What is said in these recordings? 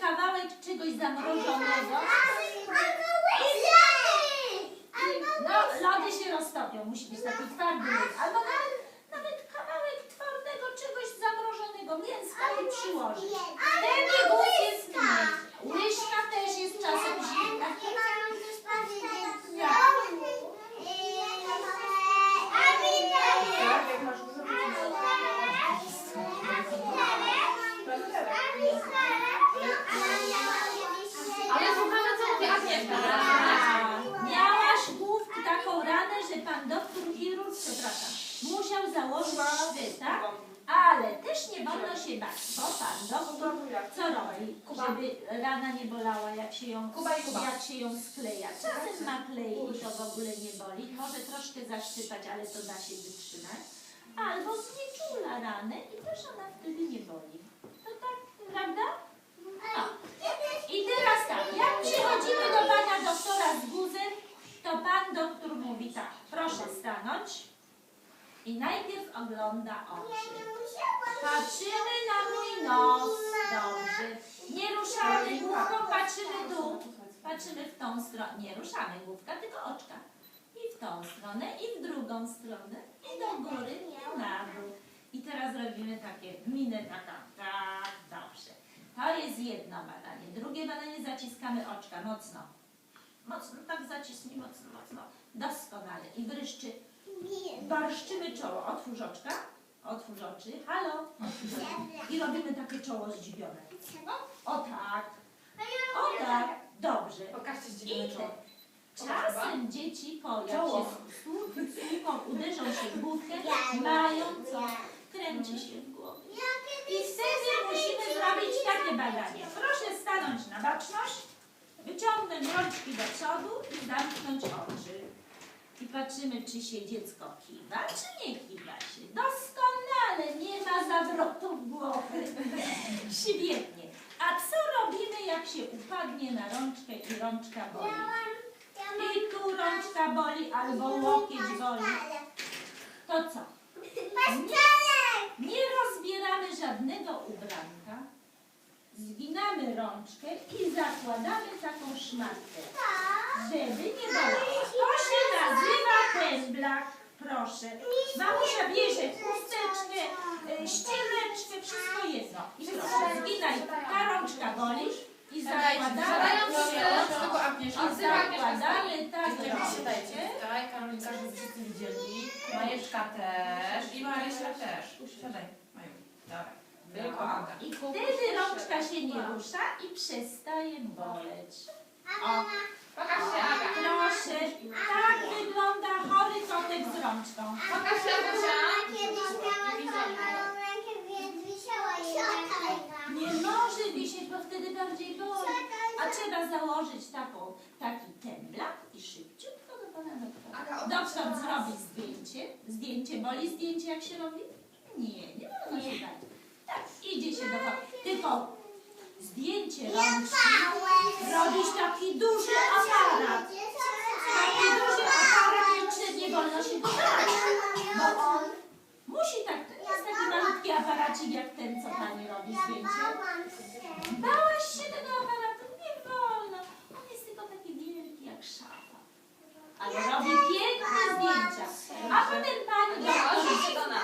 kawałek czegoś zamrożonego. No, lody się roztopią, musi być taki twardy lód. Albo nawet, nawet kawałek twardego czegoś zamrożonego, mięska i przyłożyć. Wtedy głód jest mniejszy. Łyżka też jest czasem zimna. Tak, jak masz zrobić Ale słuchamy, co mówi Agnieszka. A, Miałaś główkę taką ranę, że pan doktor chirurg, przepraszam, musiał założyć szwy, tak? Ale też nie wolno się bać, bo pan doktor co robi, żeby rana nie bolała, jak się ją, Kuba i Kuba. jak się ją skleja. Czasem ma klej i to w ogóle nie boli. Może troszkę zaszczypać, ale to da się wytrzymać. Albo znieczula ranę i też ona wtedy nie boli. To tak, prawda? No. I teraz tak, jak przychodzimy do pana doktora z guzem, to pan doktor mówi tak, proszę stanąć i najpierw ogląda oczy. Patrzymy na mój nos, dobrze. Nie ruszamy główką, patrzymy dół. Patrzymy w tą stronę, nie ruszamy główka, tylko oczka. I w tą stronę, i w drugą stronę, i do góry, i na dół. I teraz robimy takie, minę taka, tak, dobrze. To jest jedno badanie. Drugie badanie zaciskamy oczka mocno. Mocno, tak zaciśnij mocno, mocno. Doskonale. I wryszczy, barszczymy czoło. Otwórz oczka. Otwórz oczy. Halo. Otwórz oczy. I robimy takie czoło zdziwione. O tak. O tak. Dobrze. Pokażcie zdziwione czoło. czasem dzieci po jak Czoło. się słu- słuchą uderzą się w główkę, mają co? Kręci się w głowie. I wtedy musimy zrobić takie badanie. Proszę stanąć na baczność, wyciągnąć rączki do przodu i zamknąć oczy. I patrzymy, czy się dziecko kiwa, czy nie kiwa się. Doskonale, nie ma zawrotów głowy. Świetnie. A co robimy, jak się upadnie na rączkę i rączka boli? I tu rączka boli albo łokieć boli. To co? Nie rozbieramy żadnego ubranka. Zginamy rączkę i zakładamy taką szmatkę, żeby nie bolało. Nazywa pęblak. Proszę. Mamusia bierze chusteczkę, y, ściereczkę, wszystko jedno. I proszę, zginaj. Ta rączka boli i zakładamy. Zakładamy tak siadajcie tutaj. Karolinka, żeby wszyscy widzieli. Majeszka też. I Marysia też. Siadaj, Maju. Dobra. Tylko Aga. I wtedy rączka się nie rusza i przestaje boleć. O, Pokażcie Aga. proszę, tak wygląda chory kotek z rączką. Pokażcie Agusia. Nie może wisieć, bo wtedy bardziej boli. A trzeba założyć taką, taki temblak i szybciutko do pana doktora. Doktor zrobi zdjęcie. Zdjęcie boli zdjęcie jak się robi? Nie, nie wolno się dać. Tak, idzie się do Tylko zdjęcie rączki robisz taki duży aparat. Taki duży aparat jeszcze nie wolno się dotykać. Bo on musi tak, to jest taki malutki aparacik jak ten, co pani robi zdjęcie. Bałaś się tego aparatu? Nie wolno. On jest tylko taki wielki jak szafa. Ale robi piękne zdjęcia. A potem pani. Chodźcie do nas.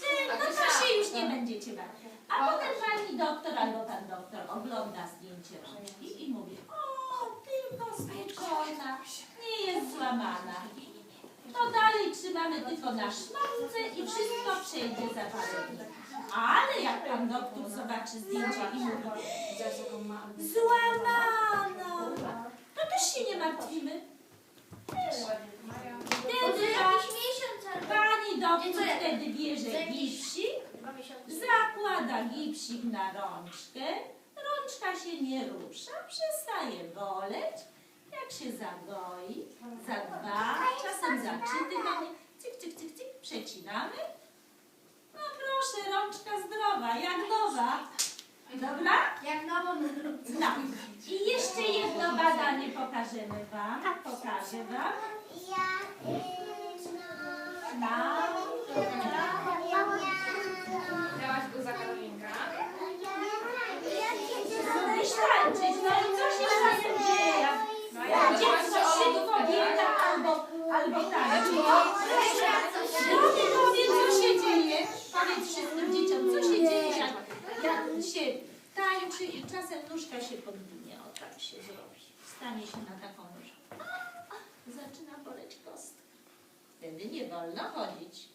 Ty, No to się już nie będziecie bawić. A potem pani doktor albo pan doktor ogląda zdjęcie rączki i mówi o, tylko spokojna, nie jest złamana. To dalej trzymamy tylko na szmatce i wszystko przejdzie za parę dni. Ale jak pan doktor zobaczy zdjęcie i mówi złamana, to też się nie martwimy. Też. Wtedy pani doktor wtedy bierze gipsik, zakłada gipsik na rączkę, rączka się nie rusza, przestaje boleć. Jak się zagoi, za dwa, czasem za trzy tygodnie, cyk, cyk, cyk, cyk, przecinamy. No proszę, rączka zdrowa, jak nowa. Dobra? Jak nową No. I jeszcze jedno badanie pokażemy Wam. Pokażę Wam. Na, Miałaś go za Karolinka. Weź tańczyć. No i co się czasem dzieje? jak Jak dziecko szybko biega albo, ty powiedz, co się dzieje. Powiedz wszystkim dzieciom, co się dzieje, jak, jak się tańczy i czasem nóżka się podwinie. O tak się zrobi. Stanie się na taką nóżkę. Zaczyna boleć kostka. Wtedy nie wolno chodzić.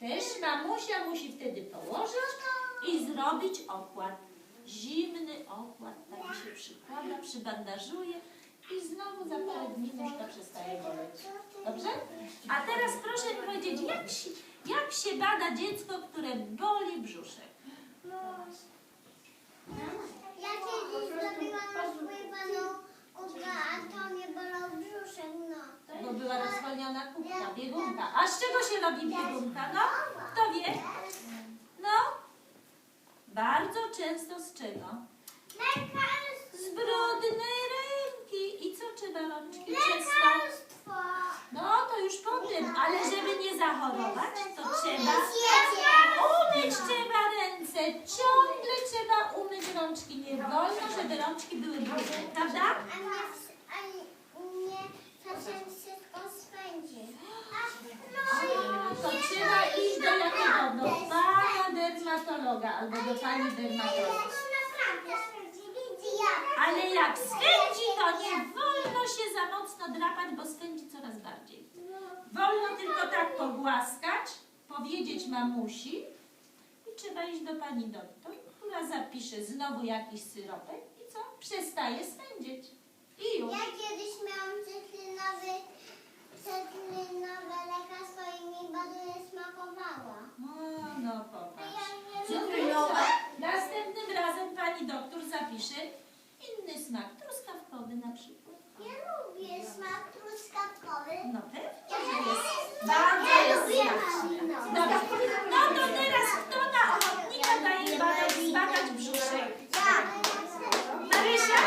Też mamusia musi wtedy położyć i zrobić okład. Zimny okład, tak się przykłada, przybandażuje i znowu za parę dni nóżka przestaje boleć. Dobrze? A teraz proszę mi powiedzieć, jak się, jak się bada dziecko, które boli brzuszek? Ja kiedyś zrobiłam rozpływaną kubkę, a to mnie bolał brzuszek, no. Bo była rozwolniona kubka, biegunka. A z czego się robi biegunka? No, kto wie? No, bardzo często z czego? Z brudnej I co trzeba rączki? Lekarstwo! No, to już potem, ale żeby nie zachorować, to trzeba umyć trzeba ręce. Ciągle trzeba umyć rączki. Nie wolno, żeby rączki były brudne, prawda? A a mnie czasem wszystko spędzi. No To trzeba iść do jakiego? Do pana dermatologa albo do pani dermatologa. Ale jak spędzi, to nie wolno się za mocno drapać, bo spędzi coraz bardziej. Wolno tylko tak pogłaskać, powiedzieć mamusi i trzeba iść do pani doktor, która zapisze znowu jakiś syropek i co? Przestaje spędzić. I już. Ja kiedyś miałam cytrynowy, cytrynowe lekarstwo i mi bardzo nie smakowało. No, no popatrz. ja Cytrynowa. Następnym razem pani doktor zapisze inny smak, truskawkowy na przykład. Nie lubię smak truskawkowy. No pewnie, Ja że jest. ja Bardzo jest lubię smaczny. malinowe. Dobra, no to teraz kto na ochotnika daje badać, zbadać brzuszek? Marysia?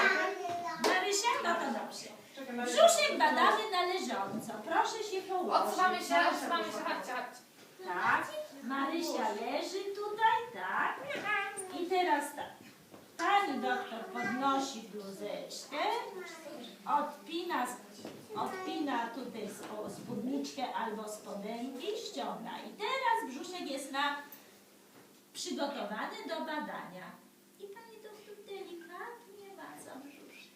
Marysia? No to dobrze. Brzuszek badamy należąco. Proszę się położyć. Odsuwamy się, odsuwamy się, chodźcie, chodźcie. Tak. Marysia leży tutaj, tak. I teraz tak. Pani doktor podnosi bluzeczkę, odpina, odpina tutaj spódniczkę albo spodenki, ściąga. I teraz brzuszek jest na przygotowany do badania. I pani doktor delikatnie maca brzuszek.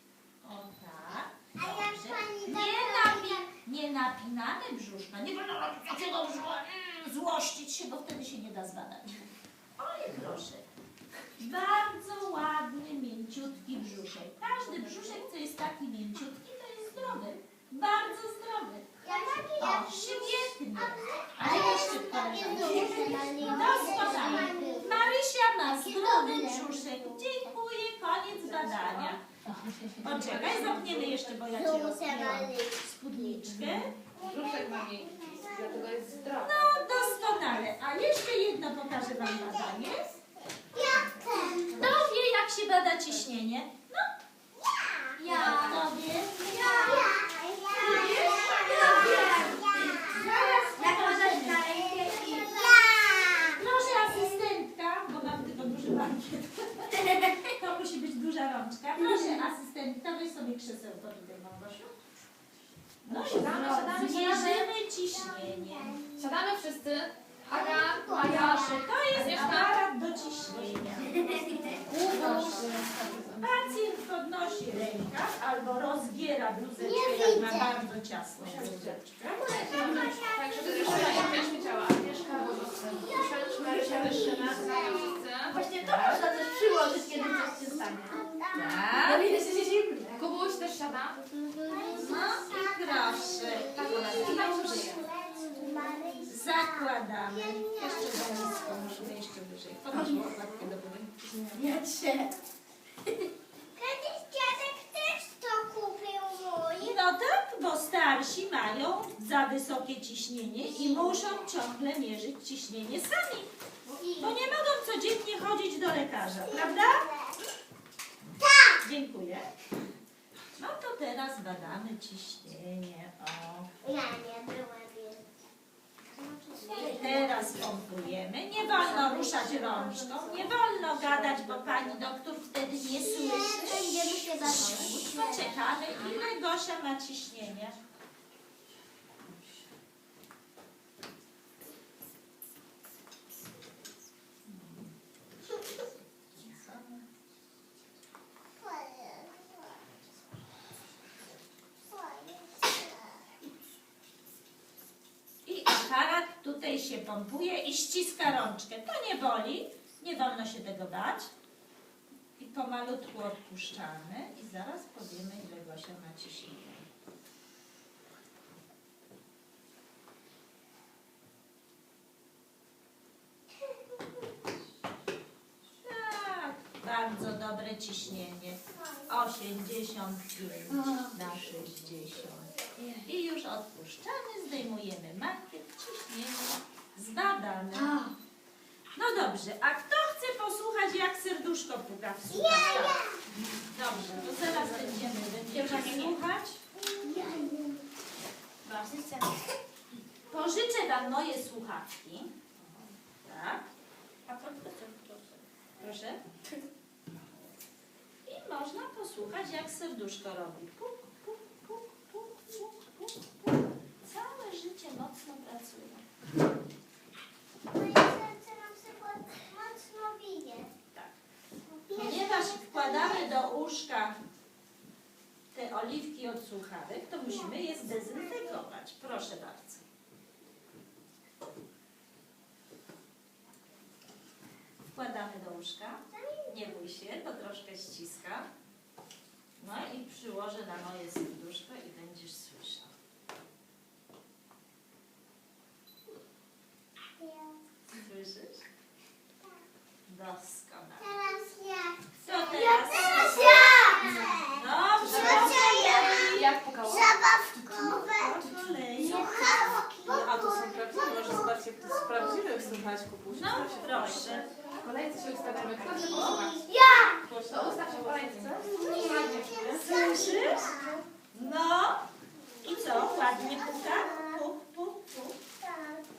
O tak. A jak Dobrze. pani Nie, doktor, napi nie brzuszka. Nie wolno robić takiego brzucha, mm, złościć się, bo wtedy się nie da zbadać. Oj, proszę. Bardzo ładny, mięciutki brzuszek. Każdy brzuszek, co jest taki mięciutki, to jest zdrowy. Bardzo zdrowy. ja O, świetnie. Ale jeszcze. Doskonale. Marysia ma zdrowy brzuszek. Dziękuję, koniec badania. Poczekaj, zamkniemy jeszcze, bo ja cię rozkryłam spódniczkę. Brzuszek ma miękki, dlatego jest zdrowy. No, doskonale. A jeszcze jedno pokażę Wam badanie. Jak? Kto wie, jak się bada ciśnienie? No, Ja. kto wie? Ja. Zaraz pokażemy. Ja. Proszę asystentka, bo mam tylko duży bankiet. To musi być duża rączka. Proszę asystentka, weź sobie krzesełko tutaj, Małgosiu. No i Siadamy, siadamy, ciśnienie. Siadamy wszyscy. Aga, Maja, to jest aparat do ciśnienia. Pacjent podnosi rękaw albo rozbiera bluzeczkę, jak ma bardzo ciasną bluzeczkę. Tak, żeby trzymać pięć ciała. Agnieszka, Marysia. Wszyscy. Właśnie to można też przyłożyć, kiedy coś się stanie. Tak. Kubuś też siada. No i proszę. Zakładamy. Jeszcze za nisko, musimy jeszcze wyżej. Podnoś łopatkę do góry. Ja cię. Kiedyś dziadek też to kupił mój. No tak, bo starsi mają za wysokie ciśnienie i muszą ciągle mierzyć ciśnienie sami. Bo nie mogą codziennie chodzić do lekarza, prawda? Tak. Dziękuję. No to teraz badamy ciśnienie. O. Ja nie byłem więc. Teraz pompujemy. Nie wolno ruszać rączką, nie wolno gadać, bo pani doktor wtedy nie słyszy. babci. Poczekamy, ile Gosia ma ciśnienia. I aparat tutaj się pompuje i ściska rączkę. To nie boli, nie wolno się tego bać. I pomalutku odpuszczamy i zaraz powiemy, ile Gosia ma ciśnienia. Tak, bardzo dobre ciśnienie. 85 na 60. I już odpuszczamy, zdejmujemy ciśnienie zbadane. No dobrze, a kto chce posłuchać, jak serduszko puka w słuchawkach? Dobrze, to zaraz będziemy, będziemy słuchać. Pożyczę Wam moje słuchawki. Tak. A proszę. Proszę. I można posłuchać, jak serduszko robi. Puk, puk, puk, puk, puk. Całe życie mocno pracuje. Moje serce na przykład mocno bije. Tak. Ponieważ wkładamy do uszka te oliwki od słuchawek, to musimy je zdezynfekować. Proszę bardzo. Nie bój się, to troszkę ściska. No i przyłożę na moje serduszko i będziesz słyszał. Słyszysz? Doskonale. Teraz ja. Co teraz? Teraz ja. Dobrze. Jak pukało? Zabawkowe. Słuchawki. A to są prawdziwe, może zobaczcie, jak to jest prawdziwe, jak słuchać kupuś. No proszę. Ja! To ustaw się po No. I co? Ładnie puka? Puk, puk, puk.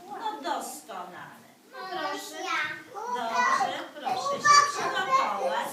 No doskonale. Proszę. Dobrze, proszę się przygotować.